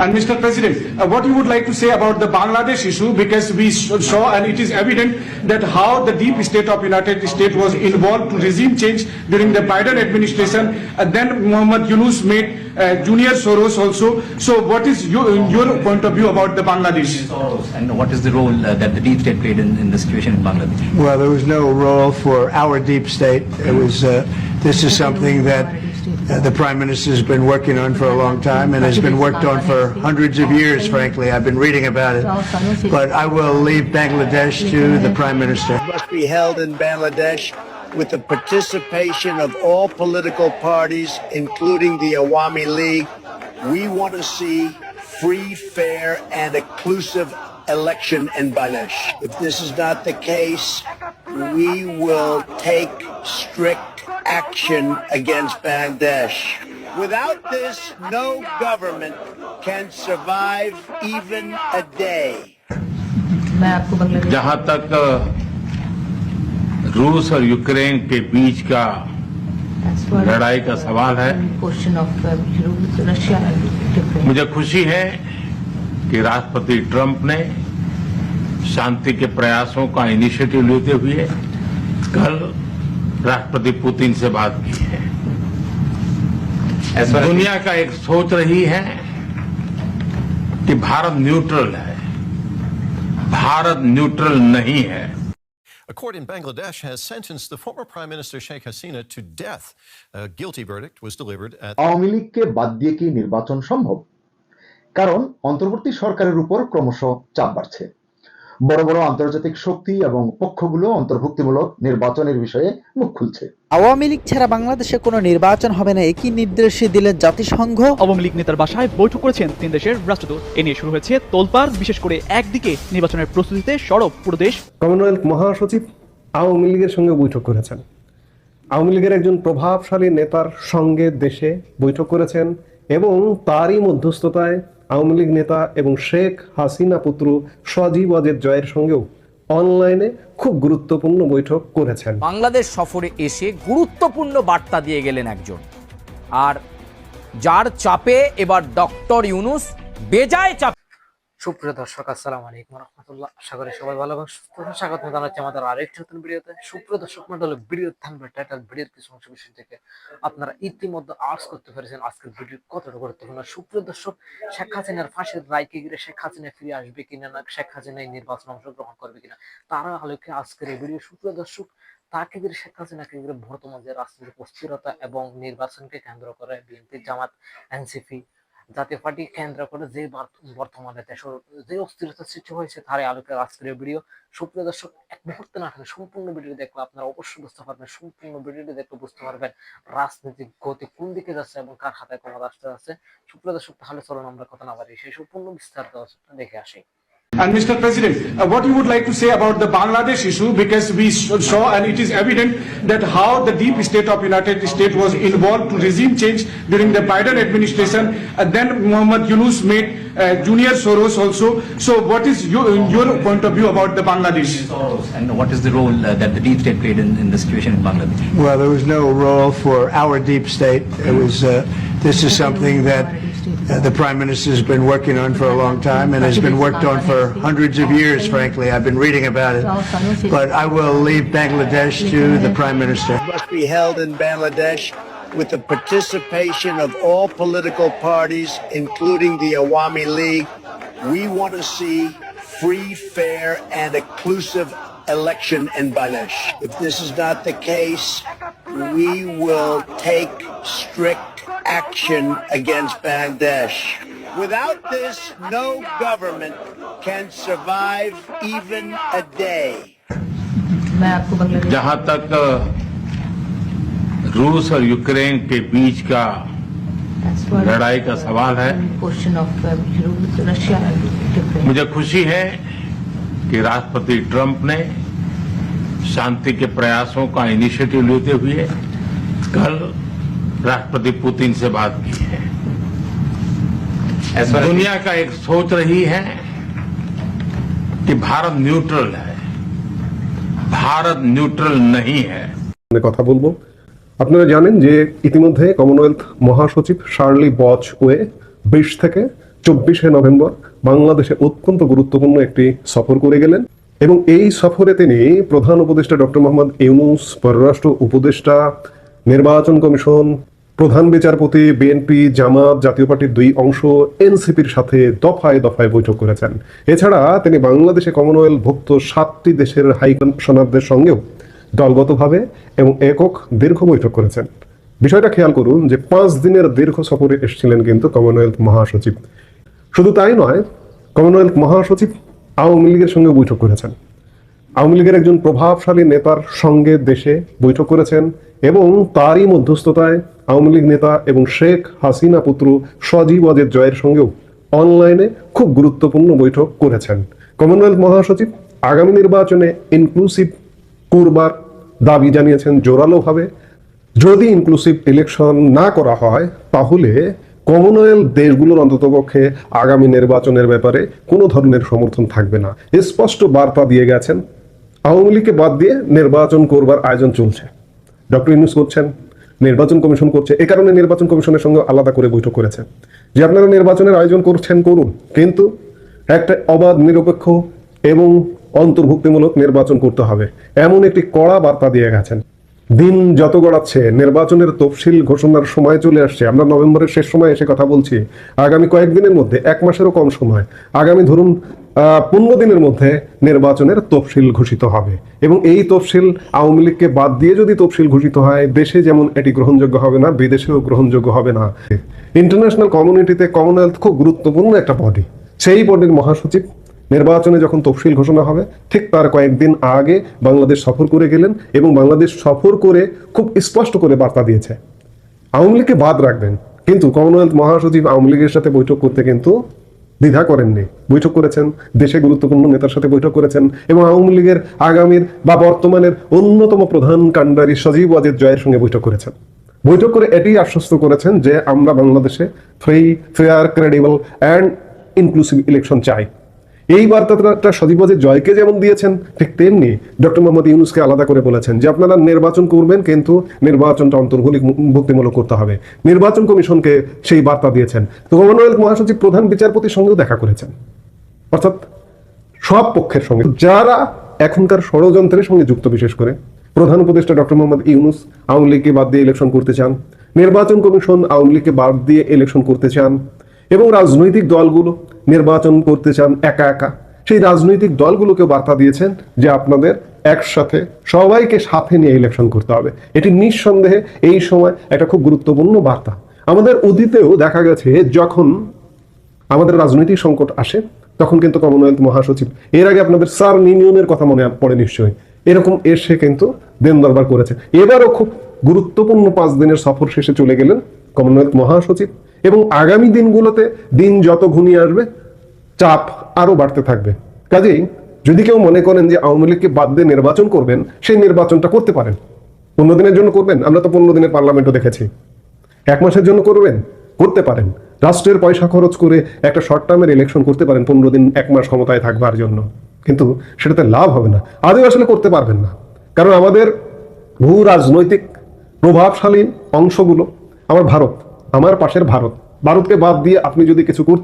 And Mr. President, uh, what you would like to say about the Bangladesh issue because we saw and it is evident that how the deep state of United States was involved to regime change during the Biden administration and then Muhammad Yunus made uh, Junior Soros also. So what is your, your point of view about the Bangladesh? And what is the role uh, that the deep state played in, in the situation in Bangladesh? Well, there was no role for our deep state. It was, uh, this is something that uh, the Prime Minister has been working on for a long time and has been worked on for hundreds of years, frankly. I've been reading about it. But I will leave Bangladesh to the Prime Minister. Must be held in Bangladesh with the participation of all political parties, including the Awami League. We want to see free, fair, and inclusive election in Bangladesh. If this is not the case, we will take strict action against Bangladesh. Without this, no government can survive even a day. मैं आपको बांग्लादेश जहां तक रूस और Ukraine के बीच का लड़ाई का सवाल है question of Russia and Ukraine मुझे खुशी है कि राष्ट्रपति ट्रंप ने शांति के प्रयासों का इनिशिएटिव लेते हुए कल राष्ट्रपति पुतिन से बात की है As far as दुनिया का एक सोच रही है कि भारत न्यूट्रल है भारत न्यूट्रल नहीं है A court in Bangladesh has sentenced the former Prime Minister Sheikh Hasina to death. A guilty verdict was delivered at Awami লীগকে বাদ দিয়ে কি নির্বাচন সম্ভব কারণ অন্তর্বর্তী সরকারের উপর ক্রমশ চাপ বাড়ছে বড় বড় আন্তর্জাতিক শক্তি এবং পক্ষগুলো অন্তর্ভুক্তিমূলক নির্বাচনের বিষয়ে মুখ খুলছে। আওয়ামী লীগ ছাড়া বাংলাদেশে কোনো নির্বাচন হবে না একই নির্দেশ দিলেন জাতিসংঘ। আওয়ামী লীগ নেতার বাসায় বৈঠক করেছেন তিন দেশের রাষ্ট্রদূত। এ নিয়ে শুরু হয়েছে তোলপাড় বিশেষ করে একদিকে নির্বাচনের প্রস্তুতিতে সরব পুরো দেশ। কমনওয়েলথ মহাসচিব আওয়ামী লীগের সঙ্গে বৈঠক করেছেন। আওয়ামী লীগের একজন প্রভাবশালী নেতার সঙ্গে দেশে বৈঠক করেছেন এবং তারই মধ্যস্থতায় আওয়ামী লীগ নেতা এবং শেখ হাসিনা পুত্র সজীব অজেদ জয়ের সঙ্গেও অনলাইনে খুব গুরুত্বপূর্ণ বৈঠক করেছেন। বাংলাদেশ সফরে এসে গুরুত্বপূর্ণ বার্তা দিয়ে গেলেন একজন। আর যার চাপে এবার ডক্টর ইউনুস বেজায় চাপ সুপ্রিয় দর্শক, আসসালামু আলাইকুম রহমতুল্লাহ আশা করি সবাই ভালো এবং সুস্থ আছেন। স্বাগত জানাচ্ছি আমাদের আরেকটি নতুন ভিডিওতে। সুপ্রিয় দর্শক মন্ডল ভিডিও থাকবে টাইটেল ভিডিওর কিছু অংশ বিশেষ থেকে আপনারা ইতিমধ্যে আর্টস করতে পেরেছেন। আজকের ভিডিও কতটা গুরুত্বপূর্ণ? সুপ্রিয় দর্শক, শেখ হাসিনার ফাঁসির রায়কে ঘিরে শেখ হাসিনা ফিরে আসবে কিনা না, শেখ হাসিনা এই নির্বাচনে অংশগ্রহণ করবে কিনা, তারা আলোকে আজকের এই ভিডিও সুপ্রিয় দর্শক, তাকে ঘিরে শেখ হাসিনাকে ঘিরে বর্তমান যে রাজনৈতিক অস্থিরতা এবং নির্বাচনকে কেন্দ্র করে BNP Jamaat, NCP Jatiya party কেন্দ্র করে যে বর্তমানে দেশের যে অস্থিরতা সৃষ্টি হয়েছে তার আলোকে আজকের ভিডিও সুপ্রিয় দর্শক, এক মুহূর্তে না থাকে সম্পূর্ণ ভিডিও দেখলে আপনারা অবশ্যই বুঝতে পারবেন, সম্পূর্ণ ভিডিওটি দেখলে বুঝতে পারবেন রাজনৈতিক গতি কোন দিকে যাচ্ছে এবং কার হাতে ক্ষমতা আসতে যাচ্ছে। সুপ্রিয় দর্শক, তাহলে চলুন আমরা কথা না পারি সেই সম্পূর্ণ বিস্তারিত দেখে আসি। And Mr. President, uh, what you would like to say about the Bangladesh issue because we saw and it is evident that how the deep state of United States was involved to regime change during the Biden administration and then Muhammad Yunus made uh, Junior Soros also. So what is your, your point of view about the Bangladesh? And what is the role uh, that the deep state played in, in the situation in Bangladesh? Well, there was no role for our deep state. It was, uh, this is something that uh, the Prime Minister has been working on for a long time and has been worked on for hundreds of years, frankly. I've been reading about it. But I will leave Bangladesh to the Prime Minister. Must be held in Bangladesh with the participation of all political parties, including the Awami League. We want to see free, fair, and inclusive election in Bangladesh. If this is not the case, we will take strict action against Bangladesh. Without this, no government can survive even a day. मैं आपको बांग्लादेश जहां तक रूस और Ukraine के बीच का लड़ाई का सवाल है question of Russia and Ukraine मुझे खुशी है कि राष्ट्रपति ट्रंप ने शांति के प्रयासों का इनिशिएटिव लेते हुए कल राष्ट्रपति पुतिन से बात की है As far as दुनिया का एक सोच रही है कि भारत न्यूट्रल है भारत न्यूट्रल नहीं है নিয়ে কথা বলবো আপনারা জানেন যে ইতিমধ্যে কমনওয়েলথ মহাসচিব শার্লি বচ ওয়ে বিশ থেকে চব্বিশে নভেম্বর বাংলাদেশে অত্যন্ত গুরুত্বপূর্ণ একটি সফর করে গেলেন এবং এই সফরে তিনি প্রধান উপদেষ্টা ডক্টর মোহাম্মদ ইউনুস পররাষ্ট্র উপদেষ্টা নির্বাচন কমিশন প্রধান বিচারপতি বিএনপি, জামাত, জাতীয় পার্টির দুই অংশ এনসিপির সাথে দফায় দফায় বৈঠক করেছেন। এছাড়া তিনি বাংলাদেশে কমনওয়েলথভুক্ত সাতটি দেশের হাই কমিশনারদের সঙ্গেও দলগতভাবে এবং একক দীর্ঘ বৈঠক করেছেন। বিষয়টা খেয়াল করুন যে পাঁচ দিনের দীর্ঘ সফরে এসেছিলেন কিন্তু কমনওয়েলথ মহাসচিব। শুধু তাই নয়, কমনওয়েলথ মহাসচিব আওয়ামী লীগের সঙ্গে বৈঠক করেছেন। আওয়ামী লীগের একজন প্রভাবশালী নেতার সঙ্গে দেশে বৈঠক করেছেন এবং তারই মধ্যস্থতায় আওয়ামী লীগ নেতা এবং শেখ হাসিনা পুত্র সজীব অজের জয়ের সঙ্গেও অনলাইনে খুব গুরুত্বপূর্ণ বৈঠক করেছেন। কমনওয়েলথ মহাসচিব আগামী নির্বাচনে ইনক্লুসিভ করবার দাবি জানিয়েছেন জোরালোভাবে। যদি ইনক্লুসিভ ইলেকশন না করা হয়, তাহলে কমনওয়েলথ দেশগুলোর অন্ততপক্ষে আগামী নির্বাচনের ব্যাপারে কোনো ধরনের সমর্থন থাকবে না। স্পষ্ট বার্তা দিয়ে গেছেন আওয়ামী লীগকে বাদ দিয়ে নির্বাচন করবার আয়োজন চলছে। ডক্টর ইউনুস করছেন, নির্বাচন কমিশন করছে। এ কারণে নির্বাচন কমিশনের সঙ্গে আলাদা করে বৈঠক করেছে। যে আপনারা নির্বাচনের আয়োজন করছেন, করুন। কিন্তু একটা অবাধ, নিরপেক্ষ এবং অন্তর্ভুক্তিমূলক নির্বাচন করতে হবে। এমন একটি কড়া বার্তা দিয়ে গেছেন। দিন যত গড়াচ্ছে, নির্বাচনের তফসিল ঘোষণার সময় চলে আসছে। আমরা নভেম্বরের শেষ সময় এসে কথা বলছি। আগামী কয়েকদিনের মধ্যে, এক মাসেরও কম সময়। আগামী ধরুন পনেরো দিনের মধ্যে নির্বাচনের তফসিল ঘোষিত হবে। এবং এই তফসিল আওয়ামী লীগকে বাদ দিয়ে যদি তফসিল ঘোষিত হয়, দেশে যেমন এটি গ্রহণযোগ্য হবে না, বিদেশেও গ্রহণযোগ্য হবে না। ইন্টারন্যাশনাল কমিউনিটিতে কমনওয়েলথ খুব গুরুত্বপূর্ণ একটা বডি। সেই বডির মহাসচিব নির্বাচনে যখন তফসিল ঘোষণা হবে, ঠিক তার কয়েকদিন আগে বাংলাদেশ সফর করে গেলেন এবং বাংলাদেশ সফর করে খুব স্পষ্ট করে বার্তা দিয়েছে। আওয়ামী লীগকে বাদ রাখবেন। কিন্তু কমনওয়েলথ মহাসচিব আওয়ামী লীগের সাথে বৈঠক করতে কিন্তু দ্বিধা করেননি। বৈঠক করেছেন, দেশে গুরুত্বপূর্ণ নেতার সাথে বৈঠক করেছেন এবং আওয়ামী লীগের আগামীর বা বর্তমানের অন্যতম প্রধান কাণ্ডারি সজীব ওয়াজেদ জয়ের সঙ্গে বৈঠক করেছেন। বৈঠক করে এটি আশ্বস্ত করেছেন যে আমরা বাংলাদেশে free fair credible and inclusive election চাই। এই বার্তাটা সজীববাজের জয়কে যেমন দিয়েছেন, ঠিক তেমনি ডক্টর মোহাম্মদ ইউনুসকে আলাদা করে বলেছেন যে আপনারা নির্বাচন করবেন কিন্তু নির্বাচনটা অন্তর্ভুক্তিমূলক করতে হবে। নির্বাচন কমিশনকে সেই বার্তা দিয়েছেন। তো কমনওয়েলথ মহাসচিব প্রধান বিচারপতির সঙ্গেও দেখা করেছেন। অর্থাৎ সব পক্ষের সঙ্গে। যারা এখনকার ষড়যন্ত্রের সঙ্গে যুক্ত বিশেষ করে, প্রধান উপদেষ্টা ডক্টর মোহাম্মদ ইউনুস আওয়ামী লীগকে বাদ দিয়ে ইলেকশন করতে চান, নির্বাচন কমিশন আওয়ামী লীগকে বাদ দিয়ে ইলেকশন করতে চান এবং রাজনৈতিক দলগুলো নির্বাচন করতে চান একা একা। সেই রাজনৈতিক দলগুলোকে বার্তা দিয়েছেন যে আপনাদের একসাথে সবাইকে সাথে নিয়ে ইলেকশন করতে হবে। এটি নিঃসন্দেহে এই সময় একটা খুব গুরুত্বপূর্ণ বার্তা। আমাদের অতীতেও দেখা গেছে যখন আমাদের রাজনৈতিক সংকট আসে, তখন কিন্তু কমনওয়েলথ মহাসচিব, এর আগে আপনাদের সার ইউনিয়নের কথা মনে পড়ে নিশ্চয়ই। এরকম এসে কিন্তু দেন দরবার করেছে। এবারও খুব গুরুত্বপূর্ণ পাঁচ দিনের সফর শেষে চলে গেলেন কমনওয়েলথ মহাসচিব। এবং আগামী দিনগুলোতে দিন যত ঘনিয়ে আসবে, চাপ আরও বাড়তে থাকবে। কাজেই যদি কেউ মনে করেন যে আওয়ামী লীগকে বাদ দিয়ে নির্বাচন করবেন, সেই নির্বাচনটা করতে পারেন। পনেরো দিনের জন্য করবেন, আমরা তো পনেরো দিনের পার্লামেন্টও দেখেছি। এক মাসের জন্য করবেন? করতে পারেন। রাষ্ট্রের পয়সা খরচ করে একটা শর্ট টার্মের ইলেকশন করতে পারেন, পনেরো দিন, এক মাস ক্ষমতায় থাকবার জন্য। কিন্তু সেটাতে লাভ হবে না। আদৌ আসলে করতে পারবেন না। কারণ আমাদের ভূ রাজনৈতিক প্রভাবশালী অংশগুলো, আমার ভারত আমার পাশের ভারত। ভারতকে বাদ দিয়ে আপনি যদি কিছু করতে